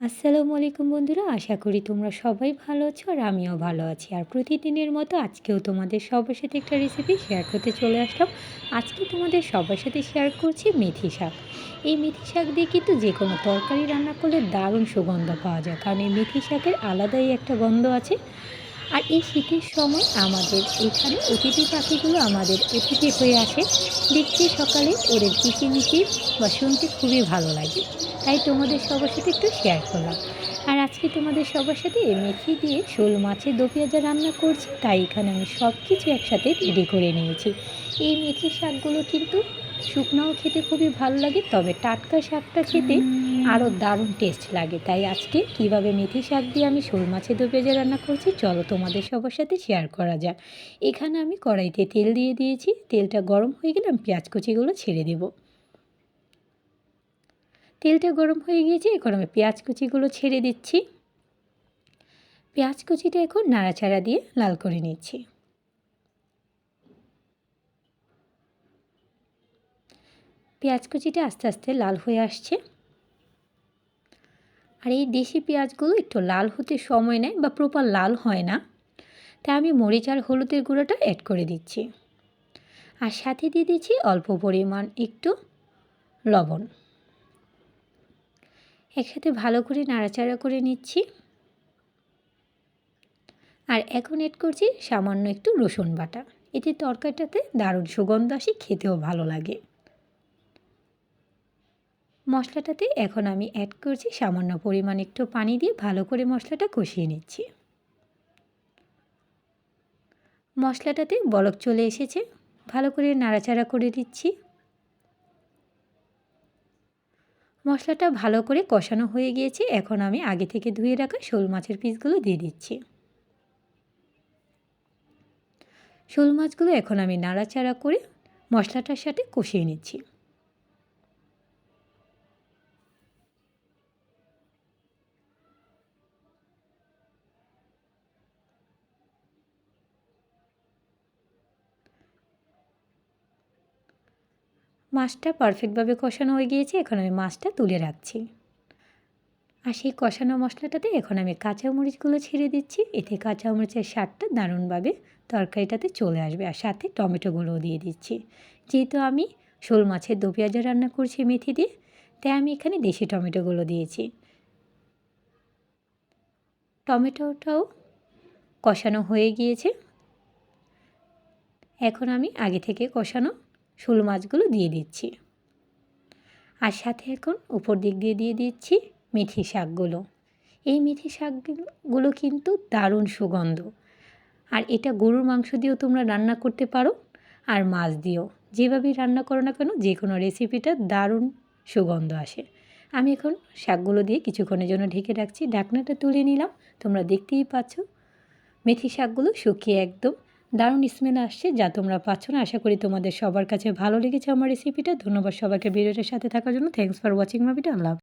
আসসালামু আলাইকুম বন্ধুরা, আশা করি তোমরা সবাই ভালো আছো আর আমিও ভালো আছি। আর প্রতিদিনের মতো আজকেও তোমাদের সবার সাথে একটা রেসিপি শেয়ার করতে চলে আসলাম। আজকে তোমাদের সবার সাথে শেয়ার করছি মেথি শাক। এই মেথি শাক দিয়ে কিন্তু যে কোনো তরকারি রান্না করলে দারুণ সুগন্ধ পাওয়া যায়। কারণ এই মেথি শাকের আলাদাই একটা গন্ধ আছে। আর এই শীতের সময় আমাদের এখানে অতিথি পাখিগুলো আমাদের অতিথি হয়ে আসে। দেখতে সকালে ওদের কিচিমিচির বা শুনতে খুবই ভালো লাগে। তাই তোমাদের সবার সাথে একটু শেয়ার করলাম। আর আজকে তোমাদের সবার সাথে মেথি দিয়ে শোল মাছের দো পেঁয়াজা রান্না করছি, তাই এখানে আমি সব কিছু একসাথে রেডি করে নিয়েছি। এই মেথির শাকগুলো কিন্তু শুকনাও খেতে খুবই ভালো লাগে, তবে টাটকা শাকটা খেতে আরও দারুণ টেস্ট লাগে। তাই আজকে কীভাবে মেথি শাক দিয়ে আমি শোল মাছের দো পেঁয়াজা রান্না করছি, চলো তোমাদের সবার সাথে শেয়ার করা যাক। এখানে আমি কড়াইতে তেল দিয়ে দিয়েছি, তেলটা গরম হয়ে গেলে আমি পেঁয়াজ কুচিগুলো ছেড়ে দেবো। তেলটা গরম হয়ে গিয়েছে, এখন আমি পেঁয়াজ কুচিগুলো ছেড়ে দিচ্ছি। পেঁয়াজ কুচিটা এখন নাড়াচাড়া দিয়ে লাল করে নিচ্ছি। পেঁয়াজ কুচিটা আস্তে আস্তে লাল হয়ে আসছে। আর এই দেশি পেঁয়াজগুলো একটু লাল হতে সময় নেয় বা প্রপার লাল হয় না। তাই আমি মরিচ আর হলুদের গুঁড়োটা অ্যাড করে দিচ্ছি। আর সাথে দিয়ে দিচ্ছি অল্প পরিমাণ একটু লবণ। একসাথে ভালো করে নাড়াচাড়া করে নিচ্ছি। আর এখন এড করছি সামান্য একটু রসুন বাটা। এতে তরকারিটাতে দারুণ সুগন্ধ আসে, খেতেও ভালো লাগে। মশলাটাতে এখন আমি অ্যাড করছি সামান্য পরিমাণ একটু পানি দিয়ে ভালো করে মশলাটা কষিয়ে নিচ্ছি। মশলাটাতে বলক চলে এসেছে। ভালো করে নাড়াচাড়া করে দিচ্ছি মশলাটা ভালো করে কষানো হয়ে গিয়েছে। এখন আমি আগে থেকে ধুয়ে রাখা শোল মাছের পিসগুলো দিয়ে দিচ্ছি। শোল মাছগুলো এখন আমি নাড়াচাড়া করে মশলাটার সাথে কষিয়ে নিচ্ছি। মাছটা পারফেক্টভাবে কষানো হয়ে গিয়েছে, এখন আমি মাছটা তুলে রাখছি। আর সেই কষানো মশলাটাতে এখন আমি কাঁচামরিচগুলো ছেড়ে দিচ্ছি, এতে কাঁচা কাঁচামরিচের স্বাদটা দারুণভাবে তরকারিটাতে চলে আসবে, আর সাথে টমেটোগুলোও দিয়ে দিচ্ছি। যেহেতু আমি শোল মাছের দু পেঁয়াজা রান্না করছি মেথি দিয়ে, তাই আমি এখানে দেশি টমেটোগুলো দিয়েছি। টমেটোটাও কষানো হয়ে গিয়েছে। এখন আমি আগে থেকে কষানো শোল মাছগুলো দিয়ে দিচ্ছি। আর সাথে এখন উপর দিক দিয়ে দিয়ে দিচ্ছি মেথি শাকগুলো। এই মেথি শাকগুলো কিন্তু দারুণ সুগন্ধ। আর এটা গরুর মাংস দিয়েও তোমরা রান্না করতে পারো আর মাছ দিয়েও। যেভাবেই রান্না করো না কেন যে কোনো রেসিপিটা দারুণ সুগন্ধ আসে। আমি এখন শাকগুলো দিয়ে কিছুক্ষণের জন্য ঢেকে রাখছি। ঢাকনাটা তুলে নিলাম। তোমরা দেখতেই পাচ্ছ মেথি শাকগুলো শুকিয়ে একদম দারুণ স্মেল আসছে, যা তোমরা পাচ্ছ না। আশা করি তোমাদের সবার কাছে ভালো লেগেছে আমার রেসিপিটা ধন্যবাদ সবাইকে ভিডিওটার সাথে থাকার জন্য। Thanks for watching my video Allah